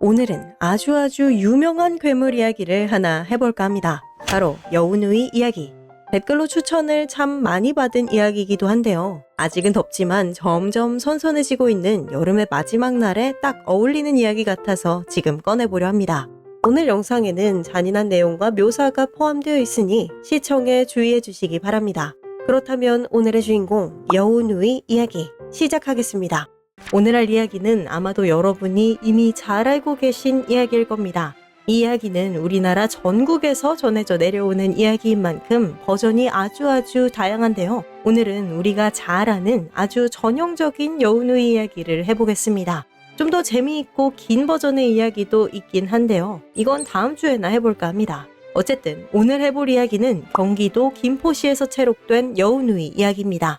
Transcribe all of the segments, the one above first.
오늘은 아주 아주 유명한 괴물 이야기를 하나 해볼까 합니다. 바로 여우누이 이야기. 댓글로 추천을 참 많이 받은 이야기이기도 한데요. 아직은 덥지만 점점 선선해지고 있는 여름의 마지막 날에 딱 어울리는 이야기 같아서 지금 꺼내보려 합니다. 오늘 영상에는 잔인한 내용과 묘사가 포함되어 있으니 시청에 주의해 주시기 바랍니다. 그렇다면 오늘의 주인공 여우누이 이야기 시작하겠습니다. 오늘 할 이야기는 아마도 여러분이 이미 잘 알고 계신 이야기일 겁니다. 이 이야기는 우리나라 전국에서 전해져 내려오는 이야기인 만큼 버전이 아주 아주 다양한데요. 오늘은 우리가 잘 아는 아주 전형적인 여우누이 이야기를 해보겠습니다. 좀 더 재미있고 긴 버전의 이야기도 있긴 한데요. 이건 다음 주에나 해볼까 합니다. 어쨌든 오늘 해볼 이야기는 경기도 김포시에서 채록된 여우누이 이야기입니다.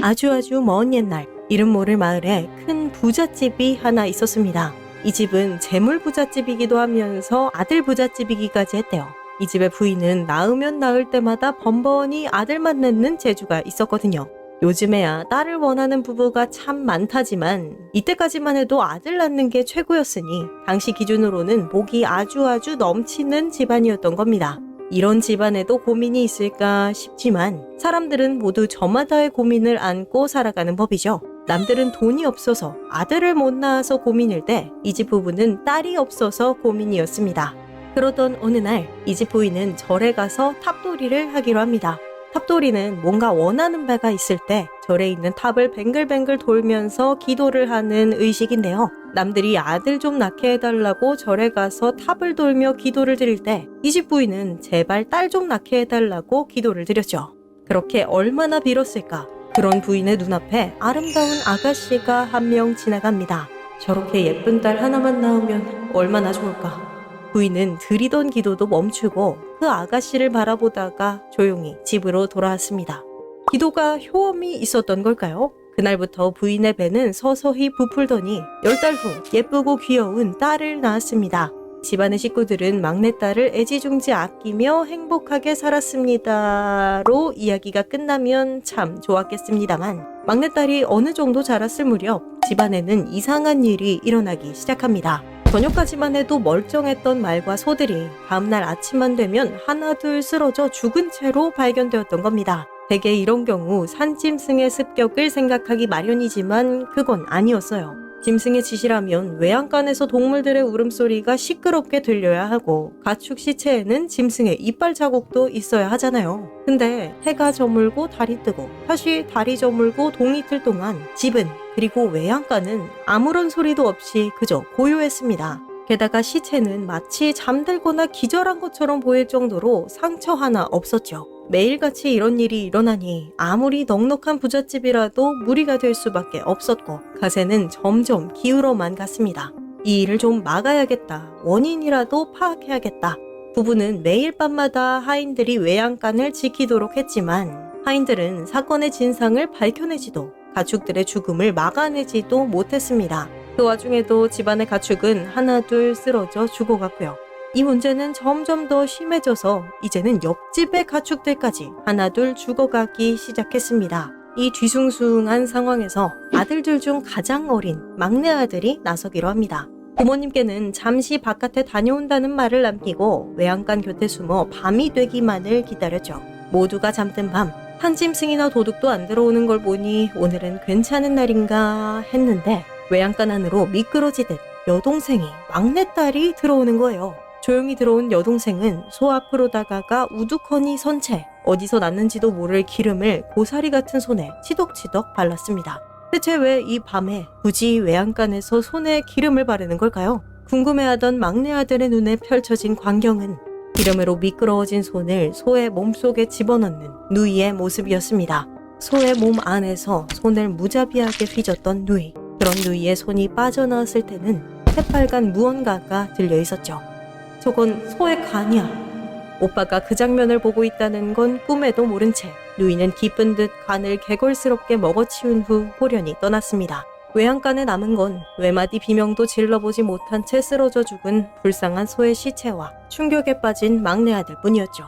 아주 아주 먼 옛날 이름 모를 마을에 큰 부잣집이 하나 있었습니다. 이 집은 재물 부잣집이기도 하면서 아들 부잣집이기까지 했대요. 이 집의 부인은 낳으면 낳을 때마다 번번이 아들만 낳는 재주가 있었거든요. 요즘에야 딸을 원하는 부부가 참 많다지만 이때까지만 해도 아들 낳는 게 최고였으니 당시 기준으로는 복이 아주 아주 넘치는 집안이었던 겁니다. 이런 집안에도 고민이 있을까 싶지만 사람들은 모두 저마다의 고민을 안고 살아가는 법이죠. 남들은 돈이 없어서 아들을 못 낳아서 고민일 때 이 집 부부는 딸이 없어서 고민이었습니다. 그러던 어느 날 이 집 부인은 절에 가서 탑돌이를 하기로 합니다. 탑돌이는 뭔가 원하는 바가 있을 때 절에 있는 탑을 뱅글뱅글 돌면서 기도를 하는 의식인데요. 남들이 아들 좀 낳게 해달라고 절에 가서 탑을 돌며 기도를 드릴 때 이 집 부인은 제발 딸 좀 낳게 해달라고 기도를 드렸죠. 그렇게 얼마나 빌었을까? 그런 부인의 눈앞에 아름다운 아가씨가 한 명 지나갑니다. 저렇게 예쁜 딸 하나만 낳으면 얼마나 좋을까? 부인은 드리던 기도도 멈추고 그 아가씨를 바라보다가 조용히 집으로 돌아왔습니다. 기도가 효험이 있었던 걸까요? 그날부터 부인의 배는 서서히 부풀더니 열 달 후 예쁘고 귀여운 딸을 낳았습니다. 집안의 식구들은 막내딸을 애지중지 아끼며 행복하게 살았습니다로 이야기가 끝나면 참 좋았겠습니다만 막내딸이 어느 정도 자랐을 무렵 집안에는 이상한 일이 일어나기 시작합니다. 저녁까지만 해도 멀쩡했던 말과 소들이 다음날 아침만 되면 하나둘 쓰러져 죽은 채로 발견되었던 겁니다. 대개 이런 경우 산짐승의 습격을 생각하기 마련이지만 그건 아니었어요. 짐승의 짓이라면 외양간에서 동물들의 울음소리가 시끄럽게 들려야 하고 가축 시체에는 짐승의 이빨 자국도 있어야 하잖아요. 근데 해가 저물고 달이 뜨고 다시 달이 저물고 동이 틀 동안 집은 그리고 외양간은 아무런 소리도 없이 그저 고요했습니다. 게다가 시체는 마치 잠들거나 기절한 것처럼 보일 정도로 상처 하나 없었죠. 매일같이 이런 일이 일어나니 아무리 넉넉한 부잣집이라도 무리가 될 수밖에 없었고 가세는 점점 기울어만 갔습니다. 이 일을 좀 막아야겠다. 원인이라도 파악해야겠다. 부부는 매일 밤마다 하인들이 외양간을 지키도록 했지만 하인들은 사건의 진상을 밝혀내지도 가축들의 죽음을 막아내지도 못했습니다. 그 와중에도 집안의 가축은 하나 둘 쓰러져 죽어갔고요. 이 문제는 점점 더 심해져서 이제는 옆집의 가축들까지 하나둘 죽어가기 시작했습니다. 이 뒤숭숭한 상황에서 아들들 중 가장 어린 막내 아들이 나서기로 합니다. 부모님께는 잠시 바깥에 다녀온다는 말을 남기고 외양간 곁에 숨어 밤이 되기만을 기다렸죠. 모두가 잠든 밤, 한 짐승이나 도둑도 안 들어오는 걸 보니 오늘은 괜찮은 날인가 했는데 외양간 안으로 미끄러지듯 여동생이 막내딸이 들어오는 거예요. 조용히 들어온 여동생은 소 앞으로 다가가 우두커니 선채 어디서 났는지도 모를 기름을 고사리 같은 손에 치덕치덕 발랐습니다. 대체 왜 이 밤에 굳이 외양간에서 손에 기름을 바르는 걸까요? 궁금해하던 막내 아들의 눈에 펼쳐진 광경은 기름으로 미끄러워진 손을 소의 몸속에 집어넣는 누이의 모습이었습니다. 소의 몸 안에서 손을 무자비하게 휘젓던 누이. 그런 누이의 손이 빠져나왔을 때는 새빨간 무언가가 들려 있었죠. 저건 소의 간이야. 오빠가 그 장면을 보고 있다는 건 꿈에도 모른 채 누이는 기쁜 듯 간을 개걸스럽게 먹어치운 후 호련히 떠났습니다. 외양간에 남은 건 외마디 비명도 질러보지 못한 채 쓰러져 죽은 불쌍한 소의 시체와 충격에 빠진 막내 아들 뿐이었죠.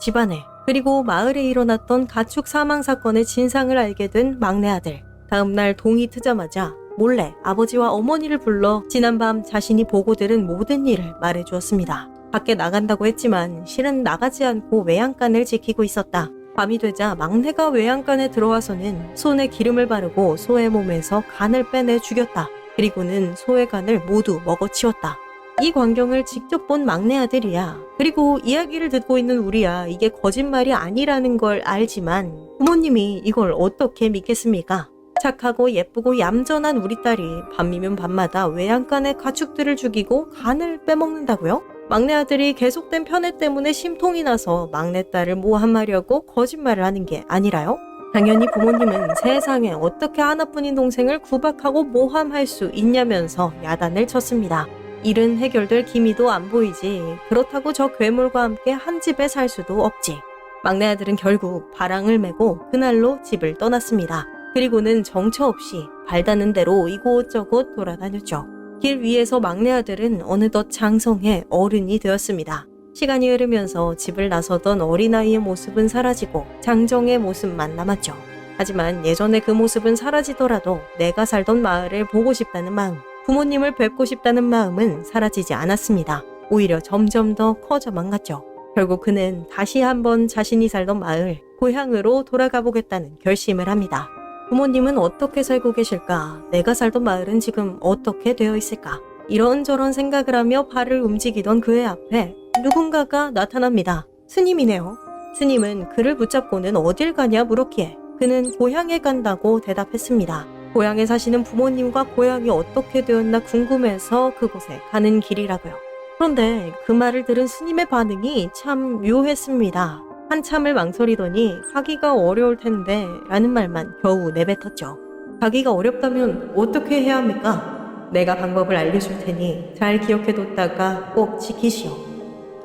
집안에 그리고 마을에 일어났던 가축 사망 사건의 진상을 알게 된 막내 아들. 다음날 동이 트자마자 몰래 아버지와 어머니를 불러 지난밤 자신이 보고 들은 모든 일을 말해 주었습니다. 밖에 나간다고 했지만 실은 나가지 않고 외양간을 지키고 있었다. 밤이 되자 막내가 외양간에 들어와서는 손에 기름을 바르고 소의 몸에서 간을 빼내 죽였다. 그리고는 소의 간을 모두 먹어치웠다. 이 광경을 직접 본 막내 아들이야. 그리고 이야기를 듣고 있는 우리야. 이게 거짓말이 아니라는 걸 알지만 부모님이 이걸 어떻게 믿겠습니까? 착하고 예쁘고 얌전한 우리 딸이 밤이면 밤마다 외양간의 가축들을 죽이고 간을 빼먹는다고요? 막내 아들이 계속된 편애 때문에 심통이 나서 막내딸을 모함하려고 거짓말을 하는 게 아니라요? 당연히 부모님은 세상에 어떻게 하나뿐인 동생을 구박하고 모함할 수 있냐면서 야단을 쳤습니다. 일은 해결될 기미도 안 보이지. 그렇다고 저 괴물과 함께 한 집에 살 수도 없지. 막내 아들은 결국 바랑을 메고 그날로 집을 떠났습니다. 그리고는 정처 없이 발닿는 대로 이곳저곳 돌아다녔죠. 길 위에서 막내 아들은 어느덧 장성해 어른이 되었습니다. 시간이 흐르면서 집을 나서던 어린아이의 모습은 사라지고 장정의 모습만 남았죠. 하지만 예전의 그 모습은 사라지더라도 내가 살던 마을을 보고 싶다는 마음, 부모님을 뵙고 싶다는 마음은 사라지지 않았습니다. 오히려 점점 더 커져만 갔죠. 결국 그는 다시 한번 자신이 살던 마을, 고향으로 돌아가 보겠다는 결심을 합니다. 부모님은 어떻게 살고 계실까? 내가 살던 마을은 지금 어떻게 되어 있을까? 이런저런 생각을 하며 발을 움직이던 그의 앞에 누군가가 나타납니다. 스님이네요. 스님은 그를 붙잡고는 어딜 가냐 물었기에 그는 고향에 간다고 대답했습니다. 고향에 사시는 부모님과 고향이 어떻게 되었나 궁금해서 그곳에 가는 길이라고요. 그런데 그 말을 들은 스님의 반응이 참 묘했습니다. 한참을 망설이더니 가기가 어려울 텐데 라는 말만 겨우 내뱉었죠. 가기가 어렵다면 어떻게 해야 합니까? 내가 방법을 알려줄 테니 잘 기억해뒀다가 꼭 지키시오.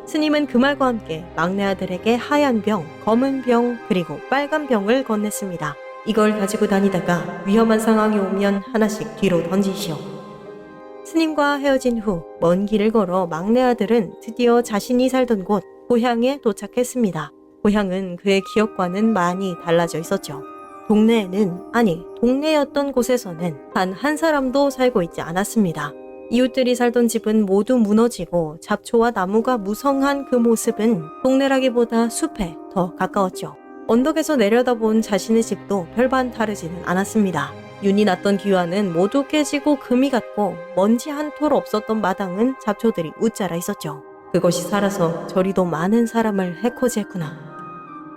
스님은 그 말과 함께 막내 아들에게 하얀 병, 검은 병, 그리고 빨간 병을 건넸습니다. 이걸 가지고 다니다가 위험한 상황이 오면 하나씩 뒤로 던지시오. 스님과 헤어진 후 먼 길을 걸어 막내 아들은 드디어 자신이 살던 곳 고향에 도착했습니다. 고향은 그의 기억과는 많이 달라져 있었죠. 동네에는 아니 동네였던 곳에서는 단 한 사람도 살고 있지 않았습니다. 이웃들이 살던 집은 모두 무너지고 잡초와 나무가 무성한 그 모습은 동네라기보다 숲에 더 가까웠죠. 언덕에서 내려다본 자신의 집도 별반 다르지는 않았습니다. 윤이 났던 기와는 모두 깨지고 금이 갔고 먼지 한 톨 없었던 마당은 잡초들이 웃자라 있었죠. 그것이 살아서 저리도 많은 사람을 해코지했구나.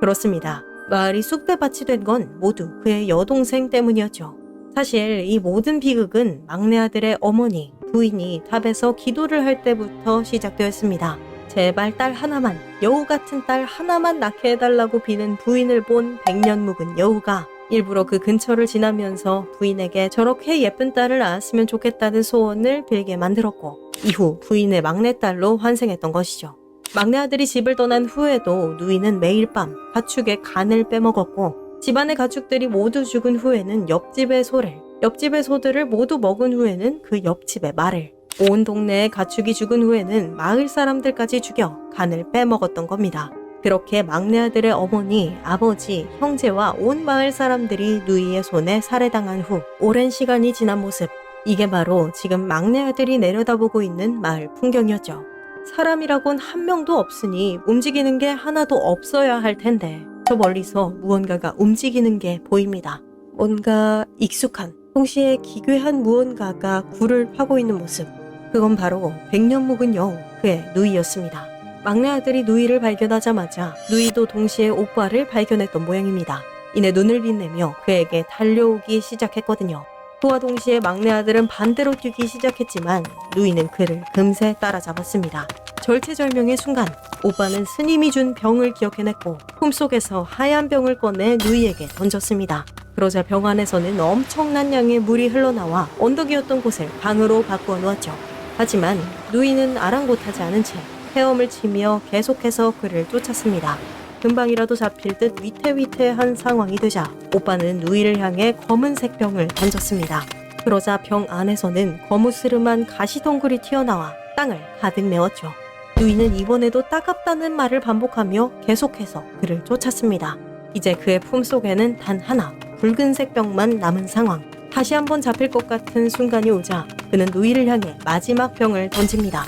그렇습니다. 마을이 쑥대밭이 된 건 모두 그의 여동생 때문이었죠. 사실 이 모든 비극은 막내 아들의 어머니, 부인이 탑에서 기도를 할 때부터 시작되었습니다. 제발 딸 하나만, 여우 같은 딸 하나만 낳게 해달라고 비는 부인을 본 백년 묵은 여우가 일부러 그 근처를 지나면서 부인에게 저렇게 예쁜 딸을 낳았으면 좋겠다는 소원을 빌게 만들었고 이후 부인의 막내딸로 환생했던 것이죠. 막내 아들이 집을 떠난 후에도 누이는 매일 밤 가축의 간을 빼먹었고 집안의 가축들이 모두 죽은 후에는 옆집의 소를 옆집의 소들을 모두 먹은 후에는 그 옆집의 말을 온 동네의 가축이 죽은 후에는 마을 사람들까지 죽여 간을 빼먹었던 겁니다. 그렇게 막내 아들의 어머니, 아버지, 형제와 온 마을 사람들이 누이의 손에 살해당한 후 오랜 시간이 지난 모습. 이게 바로 지금 막내 아들이 내려다보고 있는 마을 풍경이었죠. 사람이라곤 한 명도 없으니 움직이는 게 하나도 없어야 할 텐데 저 멀리서 무언가가 움직이는 게 보입니다. 뭔가 익숙한, 동시에 기괴한 무언가가 굴을 파고 있는 모습. 그건 바로 백년 묵은 여우, 그의 누이였습니다. 막내 아들이 누이를 발견하자마자 누이도 동시에 오빠를 발견했던 모양입니다. 이내 눈을 빛내며 그에게 달려오기 시작했거든요. 그와 동시에 막내 아들은 반대로 뛰기 시작했지만 누이는 그를 금세 따라잡았습니다. 절체절명의 순간 오빠는 스님이 준 병을 기억해냈고 품속에서 하얀 병을 꺼내 누이에게 던졌습니다. 그러자 병 안에서는 엄청난 양의 물이 흘러나와 언덕이었던 곳을 강으로 바꾸어 놓았죠. 하지만 누이는 아랑곳하지 않은 채 헤엄을 치며 계속해서 그를 쫓았습니다. 금방이라도 잡힐 듯 위태위태한 상황이 되자 오빠는 누이를 향해 검은색 병을 던졌습니다. 그러자 병 안에서는 거무스름한 가시덩굴이 튀어나와 땅을 가득 메웠죠. 누이는 이번에도 따갑다는 말을 반복하며 계속해서 그를 쫓았습니다. 이제 그의 품속에는 단 하나 붉은색 병만 남은 상황. 다시 한번 잡힐 것 같은 순간이 오자 그는 누이를 향해 마지막 병을 던집니다.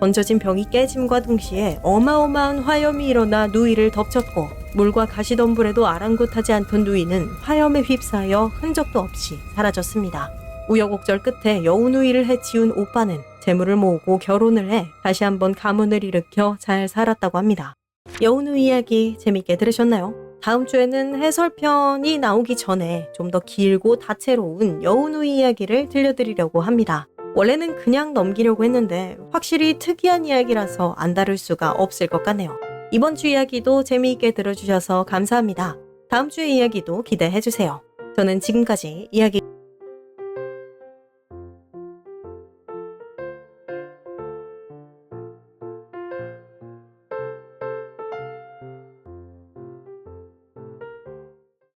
던져진 병이 깨짐과 동시에 어마어마한 화염이 일어나 누이를 덮쳤고 물과 가시덤불에도 아랑곳하지 않던 누이는 화염에 휩싸여 흔적도 없이 사라졌습니다. 우여곡절 끝에 여우 누이를 해치운 오빠는 재물을 모으고 결혼을 해 다시 한번 가문을 일으켜 잘 살았다고 합니다. 여우누이 이야기 재밌게 들으셨나요? 다음 주에는 해설편이 나오기 전에 좀 더 길고 다채로운 여우누이 이야기를 들려드리려고 합니다. 원래는 그냥 넘기려고 했는데 확실히 특이한 이야기라서 안 다룰 수가 없을 것 같네요. 이번 주 이야기도 재미있게 들어주셔서 감사합니다. 다음 주의 이야기도 기대해주세요. 저는 지금까지 이야기